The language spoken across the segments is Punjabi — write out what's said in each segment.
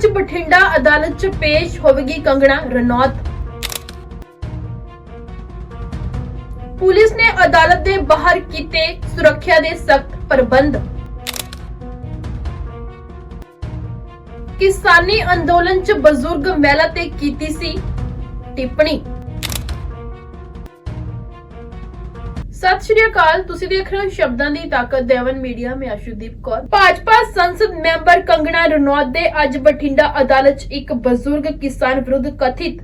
ਅੱਜ ਬਠਿੰਡਾ ਅਦਾਲਤ 'ਚ ਪੇਸ਼ ਹੋਵੇਗੀ ਕੰਗਣਾ ਰਣੌਤ। ਪੁਲਿਸ ਨੇ ਅਦਾਲਤ ਦੇ ਬਾਹਰ ਕੀਤੇ ਸੁਰੱਖਿਆ ਦੇ ਸਖਤ ਪ੍ਰਬੰਧ। ਕਿਸਾਨੀ ਅੰਦੋਲਨ 'ਚ ਬਜ਼ੁਰਗ ਮਹਿਲਾ ਤੇ ਕੀਤੀ ਸੀ ਟਿੱਪਣੀ। ਸਤਿ ਸ਼੍ਰੀ ਅਕਾਲ। ਤੁਸੀਂ ਦੇਖ ਰਹੇ ਹੋ ਸ਼ਬਦਾਂ ਦੀ ਤਾਕਤ ਦੇਵਨ ਮੀਡੀਆ। ਮੈਂ ਅਸ਼ੂਦੀਪ ਕੌਰ। ਭਾਜਪਾ ਸੰਸਦ ਮੈਂਬਰ ਕੰਗਣਾ ਰਣੌਤ ਦੇ ਅੱਜ ਬਠਿੰਡਾ ਅਦਾਲਤ 'ਚ ਇੱਕ ਬਜ਼ੁਰਗ ਕਿਸਾਨ ਵਿਰੁੱਧ ਕਥਿਤ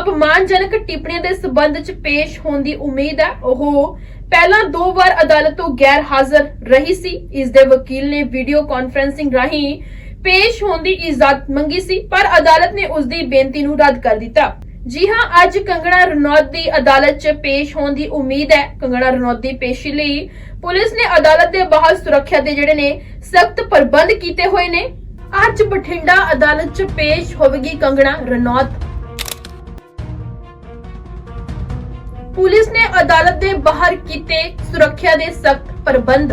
ਅਪਮਾਨਜਨਕ ਟਿੱਪਣੀਆਂ ਦੇ ਸਬੰਧ 'ਚ ਪੇਸ਼ ਹੋਣ ਦੀ ਉਮੀਦ ਹੈ। ਉਹ ਪਹਿਲਾਂ ਦੋ ਵਾਰ ਅਦਾਲਤ ਤੋਂ ਗੈਰ ਹਾਜ਼ਰ ਰਹੀ ਸੀ। ਇਸ ਦੇ ਵਕੀਲ ਨੇ ਵੀਡੀਓ ਕਾਨਫਰੈਂਸਿੰਗ ਰਾਹੀਂ ਪੇਸ਼ ਹੋਣ ਦੀ ਇਜਾਜ਼ਤ ਮੰਗੀ ਸੀ, ਪਰ ਅਦਾਲਤ ਨੇ ਉਸ ਦੀ ਬੇਨਤੀ ਨੂੰ ਰੱਦ ਕਰ ਦਿੱਤਾ। ਜੀ ਹਾਂ, ਅੱਜ ਕੰਗਣਾ ਰਣੌਤ ਦੀ ਅਦਾਲਤ 'ਚ ਪੇਸ਼ ਹੋਣ ਦੀ ਉਮੀਦ ਹੈ। ਕੰਗਣਾ ਰਣੌਤ ਦੀ ਪੇਸ਼ੀ ਲਈ ਪੁਲਿਸ ਨੇ ਅਦਾਲਤ ਦੇ ਬਾਹਰ ਸੁਰੱਖਿਆ ਦੇ ਜਿਹੜੇ ਨੇ ਸਖਤ ਪ੍ਰਬੰਧ ਕੀਤੇ ਹੋਏ ਨੇ। ਅੱਜ ਬਠਿੰਡਾ ਅਦਾਲਤ 'ਚ ਪੇਸ਼ ਹੋਵੇਗੀ ਕੰਗਣਾ ਰਣੌਤ। ਪੁਲਿਸ ਨੇ ਅਦਾਲਤ ਦੇ ਬਾਹਰ ਕੀਤੇ ਸੁਰੱਖਿਆ ਦੇ ਸਖਤ ਪ੍ਰਬੰਧ।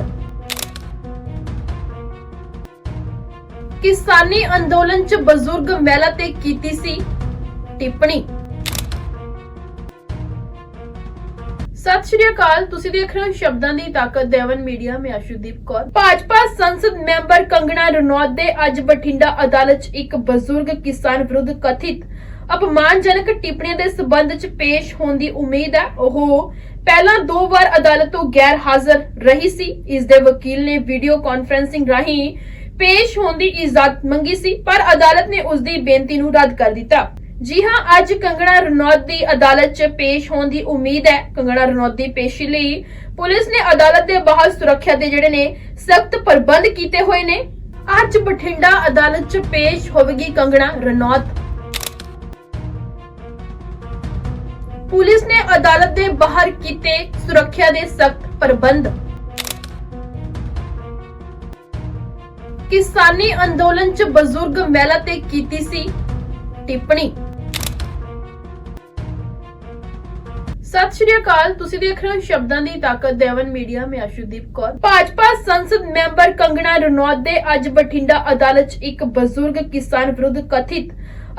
ਕਿਸਾਨੀ ਅੰਦੋਲਨ 'ਚ ਬਜ਼ੁਰਗ ਮਹਿਲਾ ਤੇ ਕੀਤੀ ਸੀ ਟਿੱਪਣੀ। ਸਤਿ ਸ਼੍ਰੀ ਅਕਾਲ। ਤੁਸੀਂ ਦੇਖ ਰਹੇ ਹੋ ਸ਼ਬਦਾਂ ਦੀ ਤਾਕਤ ਦੇਵਨ ਮੀਡੀਆ। ਮੈਂ ਅਸ਼ੂਦੀਪ ਕੌਰ। ਭਾਜਪਾ ਸੰਸਦ ਮੈਂਬਰ ਕੰਗਣਾ ਰਣੌਤ ਦੇ ਅੱਜ ਬਠਿੰਡਾ ਅਦਾਲਤ 'ਚ ਇੱਕ ਬਜ਼ੁਰਗ ਕਿਸਾਨ ਵਿਰੁੱਧ ਕਥਿਤ ਅਪਮਾਨਜਨਕ ਟਿੱਪਣੀਆਂ ਦੇ ਸਬੰਧ 'ਚ ਪੇਸ਼ ਹੋਣ ਦੀ ਉਮੀਦ ਹੈ। ਉਹ ਪਹਿਲਾਂ ਦੋ ਵਾਰ ਅਦਾਲਤ ਤੋਂ ਗੈਰ ਹਾਜ਼ਰ ਰਹੀ ਸੀ। ਇਸ ਦੇ ਵਕੀਲ ਨੇ ਵੀਡੀਓ ਕਾਨਫਰੈਂਸਿੰਗ ਰਾਹੀਂ ਪੇਸ਼ ਹੋਣ ਦੀ ਇਜਾਜ਼ਤ ਮੰਗੀ ਸੀ, ਪਰ ਅਦਾਲਤ ਨੇ ਉਸ ਦੀ ਬੇਨਤੀ ਨੂੰ ਰੱਦ ਕਰ ਦਿੱਤਾ। ਜੀ ਹਾਂ, ਅੱਜ ਕੰਗਣਾ ਰਣੌਤ ਦੀ ਅਦਾਲਤ 'ਚ ਪੇਸ਼ ਹੋਣ ਦੀ ਉਮੀਦ ਹੈ। ਕੰਗਣਾ ਰਣੌਤ ਦੀ ਪੇਸ਼ੀ ਲਈ ਪੁਲਿਸ ਨੇ ਅਦਾਲਤ ਦੇ ਬਾਹਰ ਸੁਰੱਖਿਆ ਦੇ ਜਿਹੜੇ ਨੇ, ਸਖਤ ਪ੍ਰਬੰਧ ਕੀਤੇ ਹੋਏ ਨੇ। ਅੱਜ ਬਠਿੰਡਾ ਅਦਾਲਤ 'ਚ ਪੇਸ਼ ਹੋਵੇਗੀ ਕੰਗਣਾ ਰਣੌਤ। ਪੁਲਿਸ ਨੇ ਅਦਾਲਤ ਦੇ ਬਾਹਰ ਕੀਤੇ ਸੁਰੱਖਿਆ ਦੇ ਸਖਤ ਪ੍ਰਬੰਧ। ਕਿਸਾਨੀ ਅੰਦੋਲਨ 'ਚ ਬਜ਼ੁਰਗ ਮਹਿਲਾ ਤੇ ਕੀਤੀ ਸੀ ਟਿੱਪਣੀ। ਸਤਿ ਸ਼੍ਰੀ ਅਕਾਲ, ਤੁਸੀਂ ਦੇਖ ਰਹੇ ਹੋ ਸ਼ਬਦਾਂ ਦੀ ਤਾਕਤ, ਦੇਵਨ ਮੀਡੀਆ, ਮੈਂ ਅਸ਼ੂਦੀਪ ਕੌਰ। ਭਾਜਪਾ ਸੰਸਦ ਮੈਂਬਰ ਕੰਗਣਾ ਰਣੌਤ ਦੇ ਅੱਜ ਬਠਿੰਡਾ ਅਦਾਲਤ 'ਚ ਇੱਕ ਬਜ਼ੁਰਗ ਕਿਸਾਨ ਵਿਰੁੱਧ ਕਥਿਤ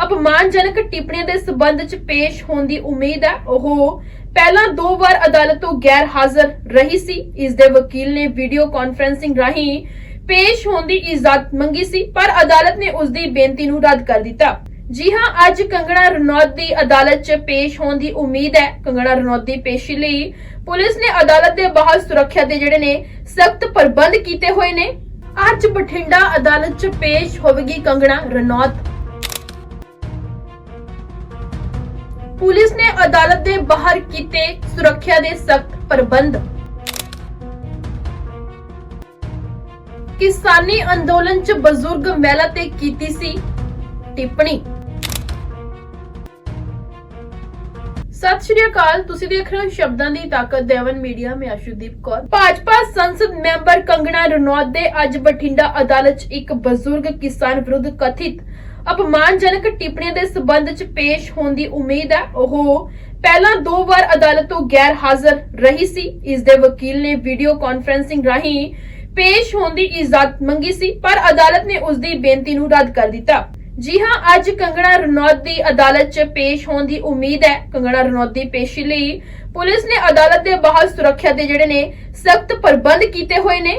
ਅਪਮਾਨਜਨਕ ਟਿੱਪਣੀਆਂ ਦੇ ਸਬੰਧ 'ਚ ਪੇਸ਼ ਹੋਣ ਦੀ ਉਮੀਦ ਹੈ। ਉਹ ਪਹਿਲਾਂ ਦੋ ਵਾਰ ਅਦਾਲਤ ਤੋਂ ਗੈਰ ਹਾਜ਼ਰ ਰਹੀ ਸੀ। ਇਸ ਦੇ ਵਕੀਲ ਨੇ ਵੀਡੀਓ ਕਾਨਫਰੈਂਸਿੰਗ ਰਾਹੀਂ ਪੇਸ਼ ਹੋਣ ਦੀ ਇਜਾਜ਼ਤ ਮੰਗੀ ਸੀ, ਪਰ ਅਦਾਲਤ ਨੇ ਉਸ ਦੀ ਬੇਨਤੀ ਨੂੰ ਰੱਦ ਕਰ ਦਿੱਤਾ। ਜੀ ਹਾਂ, ਅੱਜ ਕੰਗਣਾ ਰਣੌਤ ਦੀ ਅਦਾਲਤ 'ਚ ਪੇਸ਼ ਹੋਣ ਦੀ ਉਮੀਦ ਹੈ। ਕੰਗਣਾ ਰਣੌਤ ਦੀ ਪੇਸ਼ੀ ਲਈ ਪੁਲਿਸ ਨੇ ਅਦਾਲਤ ਦੇ ਬਾਹਰ ਸੁਰੱਖਿਆ ਦੇ ਜਿਹੜੇ ਨੇ, ਸਖਤ ਪ੍ਰਬੰਧ ਕੀਤੇ ਹੋਏ ਨੇ। ਅੱਜ ਬਠਿੰਡਾ ਅਦਾਲਤ 'ਚ ਪੇਸ਼ ਹੋਵੇਗੀ ਕੰਗਣਾ ਰਣੌਤ। ਪੁਲਿਸ ਨੇ ਅਦਾਲਤ ਦੇ ਬਾਹਰ ਕੀਤੇ ਸੁਰੱਖਿਆ ਦੇ ਸਖਤ ਪ੍ਰਬੰਧ। ਕਿਸਾਨੀ ਅੰਦੋਲਨ 'ਚ ਬਜ਼ੁਰਗ ਮਹਿਲਾ ਤੇ ਕੀਤੀ ਸੀ ਟਿੱਪਣੀ। ਸਤਿ ਸ਼੍ਰੀ ਅਕਾਲ। ਤੁਸੀਂ ਦੇਖ ਰਹੇ ਹੋ ਸ਼ਬਦਾਂ ਦੀ ਤਾਕਤ, ਦੇਵਨ ਮੀਡੀਆ। ਮੈਂ ਅਸ਼ੂਦੀਪ ਕੌਰ। ਭਾਜਪਾ ਸੰਸਦ ਮੈਂਬਰ ਕੰਗਣਾ ਰਣੌਤ ਦੇ ਅੱਜ ਬਠਿੰਡਾ ਅਦਾਲਤ 'ਚ ਇੱਕ ਬਜ਼ੁਰਗ ਕਿਸਾਨ ਵਿਰੁੱਧ ਕਥਿਤ ਅਪਮਾਨਜਨਕ ਟਿੱਪਣੀਆਂ ਦੇ ਸਬੰਧ 'ਚ ਪੇਸ਼ ਹੋਣ ਦੀ ਉਮੀਦ ਹੈ। ਉਹ ਪਹਿਲਾਂ ਦੋ ਵਾਰ ਅਦਾਲਤ ਤੋਂ ਗੈਰ ਹਾਜ਼ਰ ਰਹੀ ਸੀ। ਇਸ ਦੇ ਵਕੀਲ ਨੇ ਵੀਡੀਓ ਕਾਨਫਰੈਂਸਿੰਗ ਰਾਹੀਂ ਪੇਸ਼ ਹੋਣ ਦੀ ਇਜਾਜ਼ਤ ਮੰਗੀ ਸੀ, ਪਰ ਅਦਾਲਤ ਨੇ ਉਸ ਦੀ ਬੇਨਤੀ ਨੂੰ ਰੱਦ ਕਰ ਦਿੱਤਾ। ਜੀ ਹਾਂ, ਅੱਜ ਕੰਗਣਾ ਰਣੌਤ ਦੀ ਅਦਾਲਤ 'ਚ ਪੇਸ਼ ਹੋਣ ਦੀ ਉਮੀਦ ਹੈ। ਕੰਗਣਾ ਰਣੌਤ ਦੀ ਪੇਸ਼ੀ ਲਈ ਪੁਲਿਸ ਨੇ ਅਦਾਲਤ ਦੇ ਬਾਹਰ ਸੁਰੱਖਿਆ ਦੇ ਜਿਹੜੇ ਨੇ ਸਖਤ ਪ੍ਰਬੰਧ ਕੀਤੇ ਹੋਏ ਨੇ।